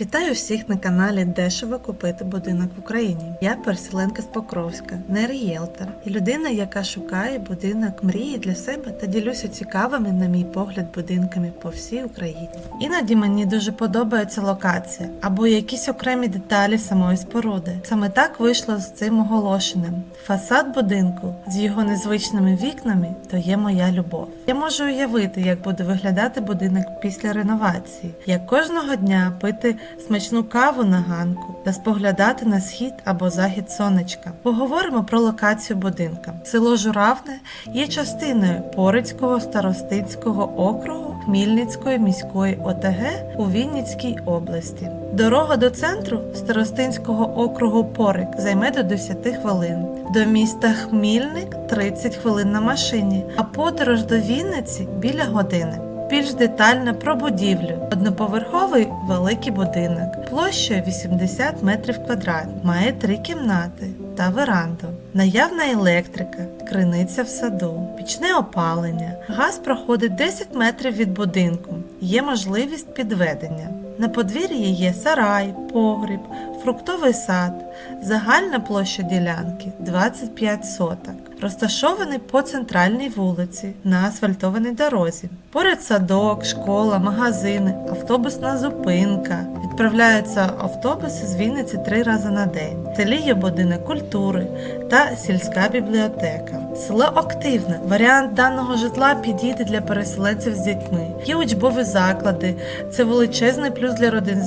Вітаю всіх на каналі Дешево купити будинок в Україні. Я переселенка з Покровська, не рієлтор і людина, яка шукає будинок мрії для себе та ділюся цікавими, на мій погляд, будинками по всій Україні. Іноді мені дуже подобається локація або якісь окремі деталі самої споруди. Саме так вийшло з цим оголошеним. Фасад будинку з його незвичними вікнами то є моя любов. Я можу уявити, як буде виглядати будинок після реновації, як кожного дня пити смачну каву на ганку та споглядати на схід або захід сонечка. Поговоримо про локацію будинка. Село Журавне є частиною Порицького старостинського округу Хмільницької міської ОТГ у Вінницькій області. Дорога до центру старостинського округу Порик займе до 10 хвилин. До міста Хмільник 30 хвилин на машині, а подорож до Вінниці біля години. Більш детально про будівлю. Одноповерховий великий будинок площею 80 метрів квадрат, має три кімнати та веранду. Наявна електрика, криниця в саду, пічне опалення. Газ проходить 10 метрів від будинку. Є можливість підведення. На подвір'ї є сарай, погріб, фруктовий сад, загальна площа ділянки 25 соток. Розташований по центральній вулиці на асфальтованій дорозі. Поряд садок, школа, магазини, автобусна зупинка. Відправляються автобуси з Вінниці три рази на день. В селі є будинок культури та сільська бібліотека. Село активне. Варіант даного житла підійде для переселенців з дітьми. Є учбові заклади. Це величезний плюс для родин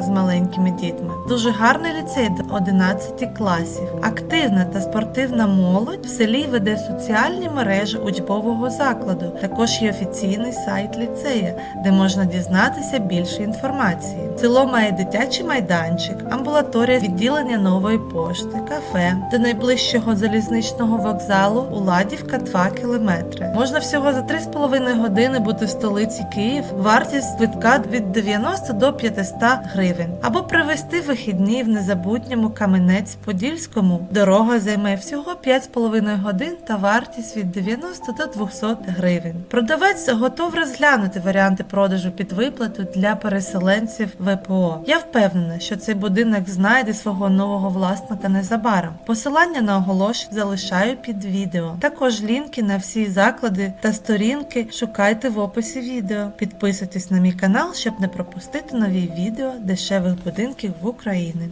з маленькими дітьми. Дуже гарний ліцей до 11 класів. Активна та спортивна молодь в селі веде соціальні мережі учбового закладу. Також є офіційний сайт ліцея, де можна дізнатися більше інформації. Село має дитячий майданчик, амбулаторія відділення нової пошти, кафе. До найближчого залізничного вокзалу Уладівка 2 кілометри. Можна всього за 3,5 години бути в столиці Київ. Вартість квитка від 90 до 500 гривень. Або провести вихідні в незабутньому Каменець-Подільському. Дорога займе всього 5,5 годин та вартість від 90 до 200 гривень. Продавець готов розглянути варіанти продажу під виплату для переселенців ВПО. Я впевнена, що цей будинок знайде свого нового власника незабаром. Посилання на оголошення залишаю під відео. Також лінки на всі заклади та сторінки шукайте в описі відео. Підписуйтесь на мій канал, щоб не пропустити нові відео дешевих будинків в Україні.